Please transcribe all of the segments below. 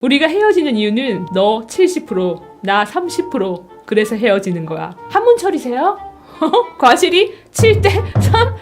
우리가 헤어지는 이유는 너 70%, 나 30%. 그래서 헤어지는 거야. 한문철이세요? 과실이 7대 3?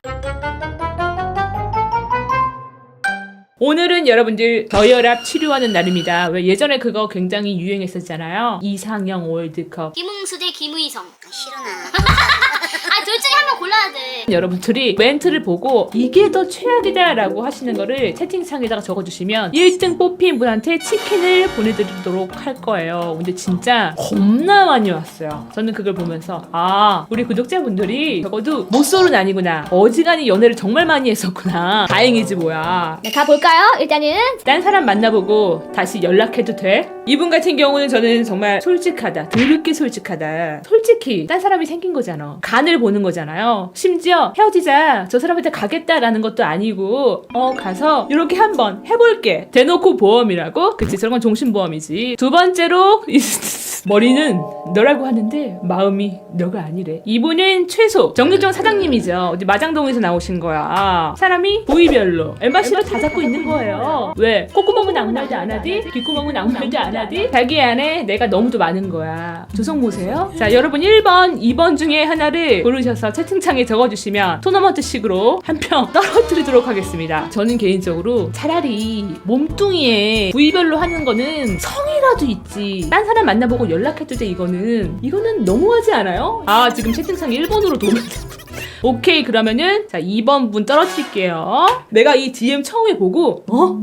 오늘은 여러분들 저혈압 치료하는 날입니다. 왜 예전에 그거 굉장히 유행했었잖아요. 이상형 월드컵. 김웅수 대 김의성. 아, 싫어 나. 아, 둘 중에 한 명 골라야 돼. 여러분들이 멘트를 보고 이게 더 최악이다라고 하시는 거를 채팅창에다가 적어주시면 1등 뽑힌 분한테 치킨을 보내드리도록 할 거예요. 근데 진짜 겁나 많이 왔어요. 저는 그걸 보면서 아 우리 구독자분들이 적어도 모쏠은 아니구나. 어지간히 연애를 정말 많이 했었구나. 다행이지 뭐야. 네, 가볼까요? 일단은. 딴 사람 만나보고 다시 연락해도 돼? 이분 같은 경우는 저는 정말 솔직하다. 드럽게 솔직하다. 솔직히 딴 사람이 생긴 거잖아. 간을 보는 거잖아요. 심지어 헤어지자. 저 사람한테 가겠다라는 것도 아니고 어 가서 이렇게 한번 해볼게. 대놓고 보험이라고? 그치 저런 건 종신보험이지. 두 번째로 머리는 너라고 하는데 마음이 너가 아니래. 이분은 최소 정육점 사장님이죠. 어디 마장동에서 나오신 거야. 사람이 부위별로 엠바시를 다 잡고 있는 거예요. 왜? 콧구멍은 아무 말도 안 하디? 귓구멍은 아무 말도 안 하디? 자기 안에 내가 너무도 많은 거야. 조성 보세요. 자, 여러분 1번, 2번 중에 하나를 고르 셔서 채팅창에 적어주시면 토너먼트식으로 한표 떨어뜨리도록 하겠습니다. 저는 개인적으로 차라리 몸뚱이에 부위별로 하는 거는 성이라도 있지. 딴 사람 만나보고 연락해도 돼, 이거는. 이거는 너무하지 않아요? 아, 지금 채팅창 1번으로 도면 오케이 그러면은 자 2번 분 떨어뜨릴게요. 내가 이 DM 처음에 보고 어?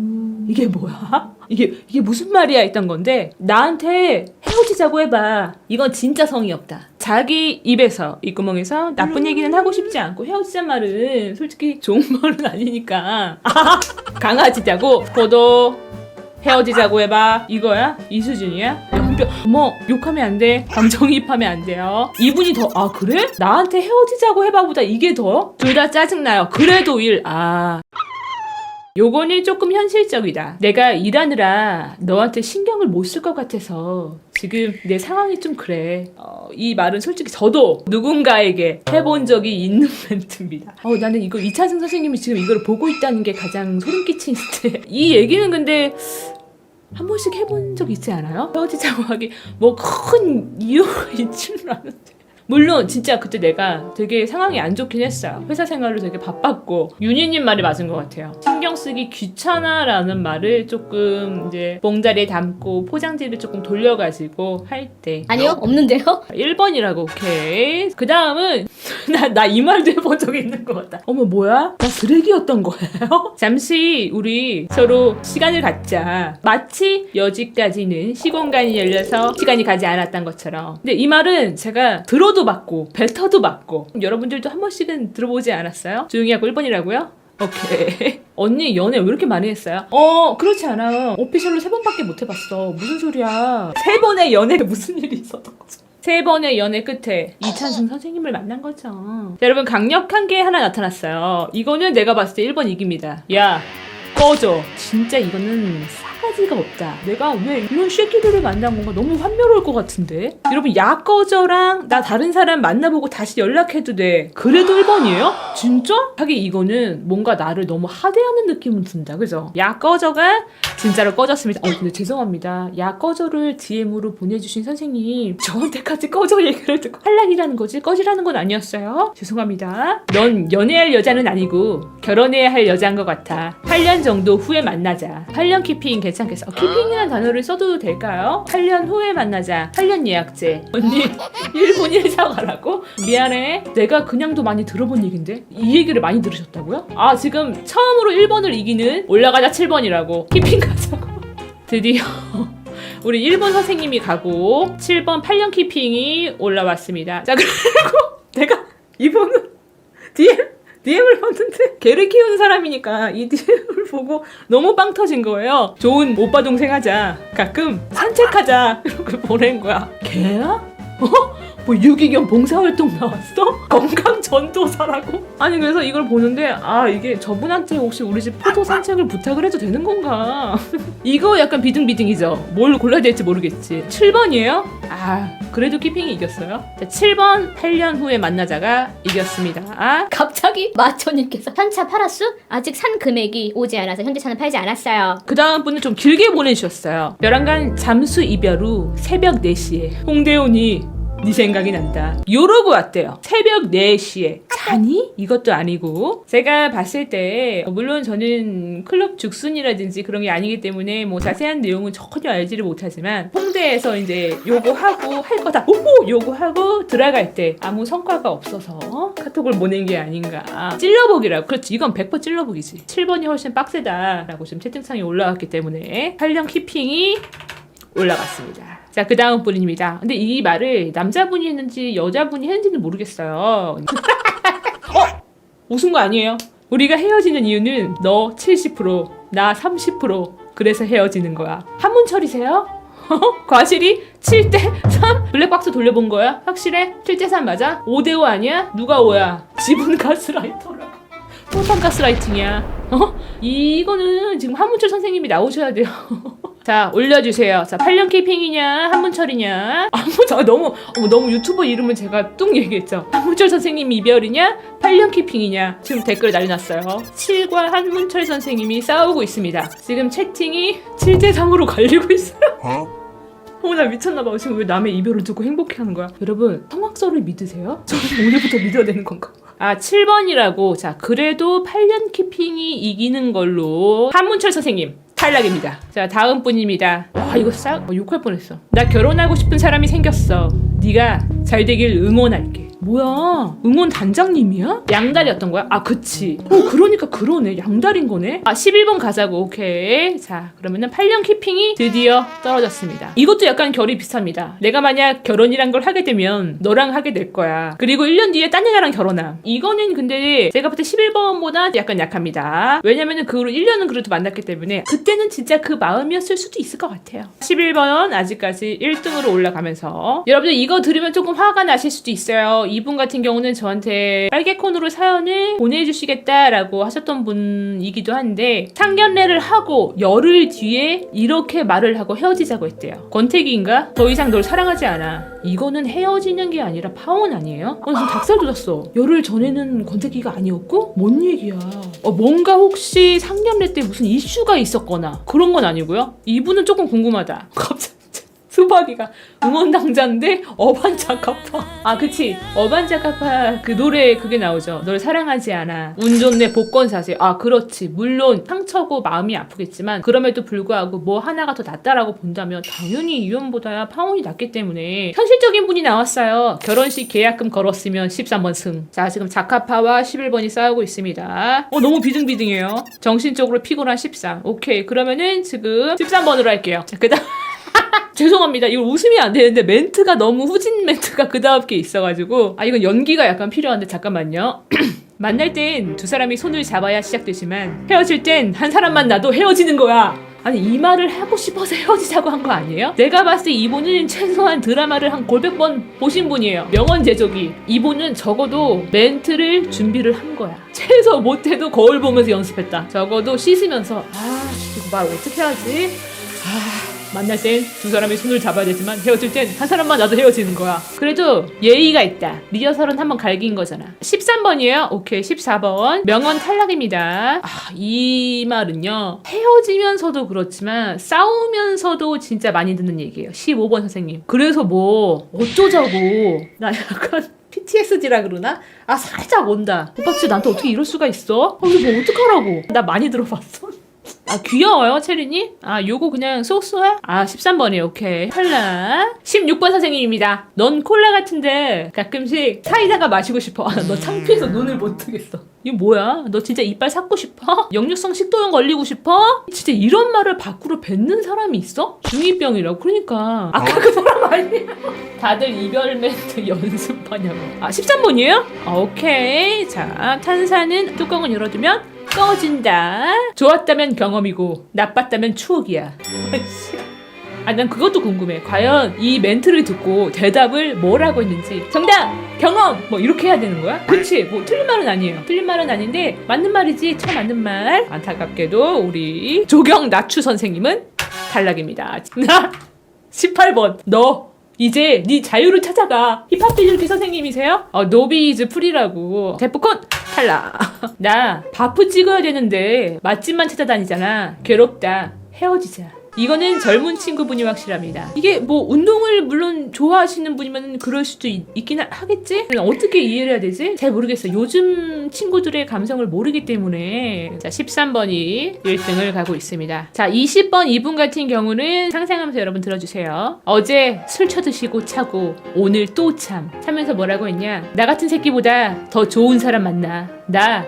이게 뭐야? 이게 이게 무슨 말이야 했던 건데 나한테 헤어지자고 해봐. 이건 진짜 성의 없다. 자기 입에서 이 구멍에서 나쁜 얘기는 하고 싶지 않고 헤어지자 말은 솔직히 좋은 말은 아니니까. 강아지자고? 포도. 헤어지자고 해봐. 이거야? 이 수준이야? 연병 어머 욕하면 안돼. 감정이입하면 안 돼요. 이분이 더 아 그래? 나한테 헤어지자고 해봐보다 이게 더 둘 다 짜증나요. 그래도 일아. 요거는 조금 현실적이다. 내가 일하느라 너한테 신경을 못 쓸 것 같아서 지금 내 상황이 좀 그래. 어, 이 말은 솔직히 저도 누군가에게 해본 적이 있는 멘트입니다. 어, 나는 이거 이차승 선생님이 지금 이걸 보고 있다는 게 가장 소름 끼치는데 이 얘기는 근데 한 번씩 해본 적 있지 않아요? 헤어지자고 하기 뭐 큰 이유가 있지는 않은데. 물론 진짜 그때 내가 되게 상황이 안 좋긴 했어요. 회사 생활로 되게 바빴고 윤희님 말이 맞은 것 같아요. 신경 쓰기 귀찮아라는 말을 조금 이제 봉다리에 담고 포장지를 조금 돌려가지고 할 때 아니요, 없는데요? 1번이라고 오케이. 그 다음은 나 나 이 말도 해본 적 있는 것 같다. 어머 뭐야? 나 쓰레기였던 거예요? 잠시 우리 서로 시간을 갖자. 마치 여지까지는 시공간이 열려서 시간이 가지 않았던 것처럼. 근데 이 말은 제가 들어 도 봤고 뱉어도 봤고 여러분들도 한 번씩은 들어보지 않았어요? 조용히 하고 1번이라고요? 오케이. 언니 연애 왜 이렇게 많이 했어요? 어, 그렇지 않아요. 오피셜로 세 번밖에 못 해봤어. 무슨 소리야. 세 번의 연애에 무슨 일이 있었던 거죠? 세 번의 연애 끝에 이찬승 선생님을 만난 거죠. 자, 여러분 강력한 게 하나 나타났어요. 이거는 내가 봤을 때 1번 이깁니다. 야, 꺼져. 진짜 이거는 싸가지가 없다. 내가 왜 이런 쉐끼들을 만난 건가 너무 환멸할 것 같은데? 여러분 야 꺼져랑 나 다른 사람 만나보고 다시 연락해도 돼. 그래도 1번이에요? 진짜? 하긴 이거는 뭔가 나를 너무 하대하는 느낌은 든다. 그죠? 야 꺼져가 진짜로 꺼졌습니다. 어 근데 죄송합니다. 야 꺼져를 DM으로 보내주신 선생님 저한테까지 꺼져 얘기를 듣고 할락이라는 거지 꺼지라는 건 아니었어요. 죄송합니다. 넌 연애할 여자는 아니고 결혼해야 할 여자인 것 같아. 8년 정도 후에 만나자. 8년 키핑 괜찮겠어? 어, 키핑이라는 단어를 써도 될까요? 8년 후에 만나자. 8년 예약제. 언니 1분 1사 가라고? 미안해. 내가 그냥도 많이 들어본 얘긴데 이 얘기를 많이 들으셨다고요? 아 지금 처음으로 1번을 이기는 올라가자 7번이라고 키핑 가자고. 드디어 우리 1번 선생님이 가고 7번 8년 키핑이 올라왔습니다. 자 그리고 내가 이분은 DM DM을 봤는데 개를 키우는 사람이니까 이 DM을 보고 너무 빵 터진 거예요. 좋은 오빠 동생 하자. 가끔 산책하자. 이렇게 보낸 거야. 개야? 어? 뭐 유기견 봉사활동 나왔어? 건강 전도사라고? 아니 그래서 이걸 보는데 아 이게 저분한테 혹시 우리 집 포도 산책을 부탁을 해도 되는 건가? 이거 약간 비등비등이죠. 뭘 골라야 될지 모르겠지. 7번이에요? 아 그래도 키핑이 이겼어요. 자 7번 8년 후에 만나자가 이겼습니다. 아, 갑자기 마초님께서 현차 팔았수? 아직 산 금액이 오지 않아서 현재 차는 팔지 않았어요. 그 다음 분은 좀 길게 보내주셨어요. 벼랑간 잠수 이별 후 새벽 4시에 홍대훈이 네 생각이 난다. 요러고 왔대요. 새벽 4시에. 자니? 이것도 아니고. 제가 봤을 때, 어, 물론 저는 클럽 죽순이라든지 그런 게 아니기 때문에 뭐 자세한 내용은 전혀 알지를 못하지만, 홍대에서 이제 요거 하고 할 거다. 오호! 요거 하고 들어갈 때 아무 성과가 없어서 카톡을 보낸 게 아닌가. 찔러보기라고. 그렇지. 이건 100% 찔러보기지. 7번이 훨씬 빡세다라고 지금 채팅창에 올라왔기 때문에 8년 키핑이 올라갔습니다. 자, 그 다음 분입니다. 근데 이 말을 남자분이 했는지 여자분이 했는지는 모르겠어요. 어? 웃은 거 아니에요? 우리가 헤어지는 이유는 너 70%, 나 30%. 그래서 헤어지는 거야. 한문철이세요? 과실이 7대 3? 블랙박스 돌려본 거야? 확실해? 7대 3 맞아? 5대 5 아니야? 누가 5야? 지분 가스라이터라고. 포탄 가스라이팅이야. 어? 이거는 지금 한문철 선생님이 나오셔야 돼요. 자 올려주세요. 자 8년 키핑이냐 한문철이냐 한문철 아, 너무 어머, 너무 유튜버 이름은 제가 뚝 얘기했죠. 한문철 선생님 이별이냐 8년 키핑이냐 지금 댓글 난리 났어요. 7과 한문철 선생님이 싸우고 있습니다. 지금 채팅이 7대 3으로 갈리고 있어요. 어머 나 미쳤나봐. 지금 왜 남의 이별을 듣고 행복해하는 거야? 여러분 성악설을 믿으세요? 저는 오늘부터 믿어야 되는 건가? 아 7번이라고 자 그래도 8년 키핑이 이기는 걸로 한문철 선생님 탈락입니다. 자 다음 분입니다. 와 이거 싹 어, 욕할 뻔했어. 나 결혼하고 싶은 사람이 생겼어. 네가 잘 되길 응원할게. 뭐야? 응원 단장님이야? 양다리였던 거야? 아 그치. 어 그러니까 그러네. 양다리인 거네. 아 11번 가자고. 오케이. 자 그러면은 8년 키핑이 드디어 떨어졌습니다. 이것도 약간 결이 비슷합니다. 내가 만약 결혼이란 걸 하게 되면 너랑 하게 될 거야. 그리고 1년 뒤에 딴 여자랑 결혼함. 이거는 근데 제가 볼 때 11번보다 약간 약합니다. 왜냐면은 그 후로 1년은 그래도 만났기 때문에 그때는 진짜 그 마음이었을 수도 있을 것 같아요. 11번 아직까지 1등으로 올라가면서. 여러분들 이거 들으면 조금 화가 나실 수도 있어요 이분 같은 경우는 저한테 빨개콘으로 사연을 보내주시겠다라고 하셨던 분이기도 한데 상견례를 하고 열흘 뒤에 이렇게 말을 하고 헤어지자고 했대요. 권태기인가? 더 이상 널 사랑하지 않아. 이거는 헤어지는 게 아니라 파혼 아니에요? 어, 지금 닭살 돋았어. 열흘 전에는 권태기가 아니었고? 뭔 얘기야? 어, 뭔가 혹시 상견례 때 무슨 이슈가 있었거나 그런 건 아니고요? 이분은 조금 궁금하다. 갑자기. 수박이가 응원 당자인데 어반자카파. 아 그치. 어반자카파 그 노래 그게 나오죠. 널 사랑하지 않아. 운 좋네 복권 사세요. 아 그렇지. 물론 상처고 마음이 아프겠지만 그럼에도 불구하고 뭐 하나가 더 낫다라고 본다면 당연히 이혼보다야 파혼이 낫기 때문에 현실적인 분이 나왔어요. 결혼식 계약금 걸었으면 13번 승 자 지금 자카파와 11번이 싸우고 있습니다. 어 너무 비등비등해요. 정신적으로 피곤한 13 오케이. 그러면은 지금 13번으로 할게요. 자 그다음 죄송합니다. 이거 웃으면 안 되는데 멘트가 너무 후진 멘트가 그 다음 게 있어가지고 아 이건 연기가 약간 필요한데 잠깐만요. 만날 땐 두 사람이 손을 잡아야 시작되지만 헤어질 땐 한 사람만 나도 헤어지는 거야. 아니 이 말을 하고 싶어서 헤어지자고 한 거 아니에요? 내가 봤을 때 이분은 최소한 드라마를 한 골백 번 보신 분이에요. 명언 제조기. 이분은 적어도 멘트를 준비를 한 거야. 최소 못해도 거울 보면서 연습했다. 적어도 씻으면서 아 이거 말 어떻게 하지? 아 만날 땐 두 사람이 손을 잡아야 되지만 헤어질 땐 한 사람만 나도 헤어지는 거야. 그래도 예의가 있다. 리허설은 한번 갈긴 거잖아. 13번이에요. 오케이. 14번. 명언 탈락입니다. 아, 이 말은요. 헤어지면서도 그렇지만 싸우면서도 진짜 많이 듣는 얘기예요. 15번 선생님. 그래서 뭐 어쩌자고. 나 약간 PTSD라 그러나? 아 살짝 온다. 오빠 진짜 나한테 어떻게 이럴 수가 있어? 아, 이거 뭐 어떡하라고. 나 많이 들어봤어. 아 귀여워요 체리니? 아 요거 그냥 쏘쏘해? 아 13번이에요 오케이 콜라 16번 선생님입니다 넌 콜라 같은데 가끔씩 사이다가 마시고 싶어 아, 너 창피해서 눈을 못 뜨겠어 이거 뭐야? 너 진짜 이빨 삭고 싶어? 역류성 식도염 걸리고 싶어? 진짜 이런 말을 밖으로 뱉는 사람이 있어? 중2병이라고 그러니까 아까 그 사람 아니에요? 다들 이별 멘트 연습하냐고 아 13번이에요? 아, 오케이 자 탄산은 뚜껑을 열어두면 꺼진다. 좋았다면 경험이고 나빴다면 추억이야. 아, 난 그것도 궁금해. 과연 이 멘트를 듣고 대답을 뭐라고 했는지. 정답! 경험! 뭐 이렇게 해야 되는 거야? 그치? 뭐 틀린 말은 아니에요. 틀린 말은 아닌데 맞는 말이지. 참 맞는 말. 안타깝게도 우리 조경 나추 선생님은 탈락입니다. 18번. 너 이제 네 자유를 찾아가. 힙합 비줄기 선생님이세요? 어, 노비즈 풀이라고. 데프콘 탈락. 나 바프 찍어야 되는데 맛집만 찾아다니잖아. 괴롭다. 헤어지자. 이거는 젊은 친구분이 확실합니다. 이게 뭐 운동을 물론 좋아하시는 분이면 그럴 수도 있, 긴 하겠지? 어떻게 이해를 해야 되지? 잘 모르겠어. 요즘 친구들의 감성을 모르기 때문에 자 13번이 1등을 가고 있습니다. 자 20번 이분 같은 경우는 상상하면서 여러분 들어주세요. 어제 술 쳐드시고 차고 오늘 또 참. 차면서 뭐라고 했냐? 나 같은 새끼보다 더 좋은 사람 만나. 나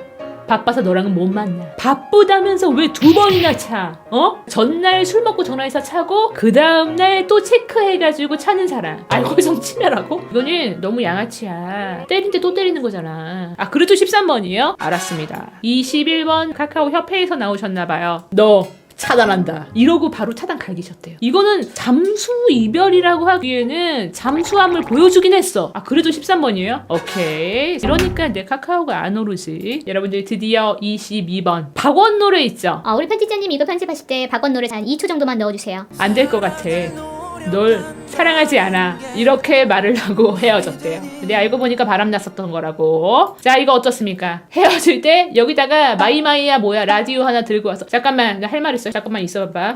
바빠서 너랑은 못 만나. 바쁘다면서 왜 두 번이나 차? 어? 전날 술 먹고 전화해서 차고 그 다음날 또 체크해가지고 차는 사람. 알코올 성취멸하고? 이거는 너무 양아치야. 때린 데 또 때리는 거잖아. 아 그래도 13번이에요? 알았습니다. 21번 카카오 협회에서 나오셨나봐요. 너 차단한다. 이러고 바로 차단 갈기셨대요. 이거는 잠수 이별이라고 하기에는 잠수함을 보여주긴 했어. 아, 그래도 13번이에요? 오케이. 이러니까 내 카카오가 안 오르지. 여러분들 드디어 22번. 박원 노래 있죠? 아, 우리 편집자님 이거 편집하실 때 박원 노래 한 2초 정도만 넣어주세요. 안 될 것 같아. 널 사랑하지 않아. 이렇게 말을 하고 헤어졌대요. 근데 알고 보니까 바람났었던 거라고. 자, 이거 어떻습니까? 헤어질 때 여기다가 마이마이야 뭐야 라디오 하나 들고 와서 잠깐만 나 할 말 있어. 잠깐만 있어봐.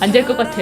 안 될 것 같아.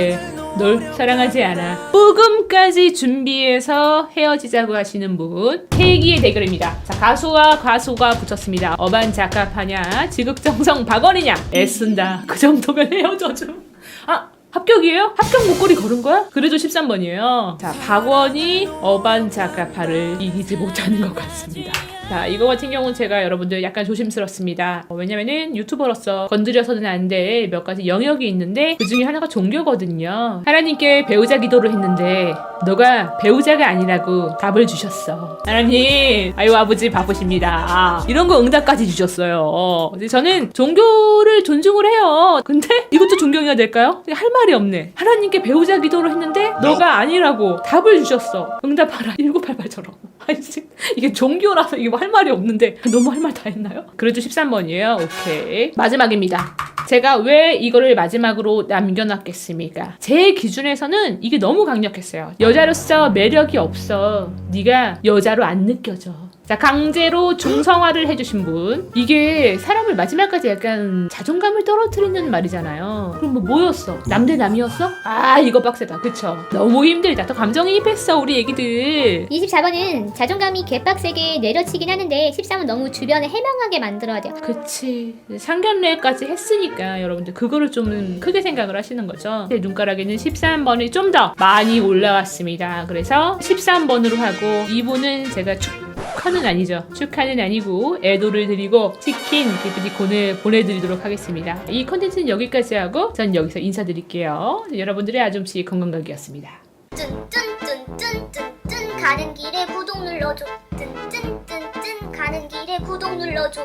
널 사랑하지 않아. 부금까지 준비해서 헤어지자고 하시는 분. 케이기의 대결입니다. 자, 가수와 가수가 붙였습니다. 어반자카파냐, 지극정성 박원이냐. 애쓴다. 그 정도면 헤어져줌. 아, 합격이에요? 합격 목걸이 걸은 거야? 그래도 13번이에요. 자, 박원이 어반자카파를 이기지 못하는 것 같습니다. 자, 이거 같은 경우는 제가 여러분들 약간 조심스럽습니다. 어, 왜냐면은 유튜버로서 건드려서는 안 될 몇 가지 영역이 있는데 그 중에 하나가 종교거든요. 하나님께 배우자 기도를 했는데 너가 배우자가 아니라고 답을 주셨어. 하나님, 아유 아버지 바쁘십니다. 아, 이런 거 응답까지 주셨어요. 근데 저는 종교를 존중을 해요. 근데 이것도 존경해야 될까요? 할 말이 없네. 하나님께 배우자 기도를 했는데 너가 아니라고 답을 주셨어. 응답하라. 1988처럼. 아니, 지- 이게 종교라서 이게 뭐 할 말이 없는데 너무 할 말 다 했나요? 그래도 13번이에요. 오케이. 마지막입니다. 제가 왜 이거를 마지막으로 남겨놨겠습니까? 제 기준에서는 이게 너무 강력했어요. 여자로서 매력이 없어. 네가 여자로 안 느껴져. 자, 강제로 중성화를 해주신 분. 이게 사람을 마지막까지 약간 자존감을 떨어뜨리는 말이잖아요. 그럼 뭐 뭐였어? 남대 남이었어? 아, 이거 빡세다. 그쵸? 너무 힘들다. 더 감정이입했어, 우리 애기들. 24번은 자존감이 개빡세게 내려치긴 하는데 13은 너무 주변에 해명하게 만들어야 돼요. 그치. 상견례까지 했으니까 여러분들 그거를 좀 크게 생각을 하시는 거죠. 제 눈가락에는 13번이 좀 더 많이 올라왔습니다. 그래서 13번으로 하고 이분은 제가 축 하는 아니죠. 축하는 아니고 애도를 드리고 치킨 기프티콘을 보내드리도록 하겠습니다. 이 컨텐츠는 여기까지 하고 전 여기서 인사드릴게요. 여러분들의 아줌씨 건강각이었습니다. 뚠뚠뚠뚠뚠 가는 길에 구독 눌러줘 뚠뚠뚠뚠 가는 길에 구독 눌러줘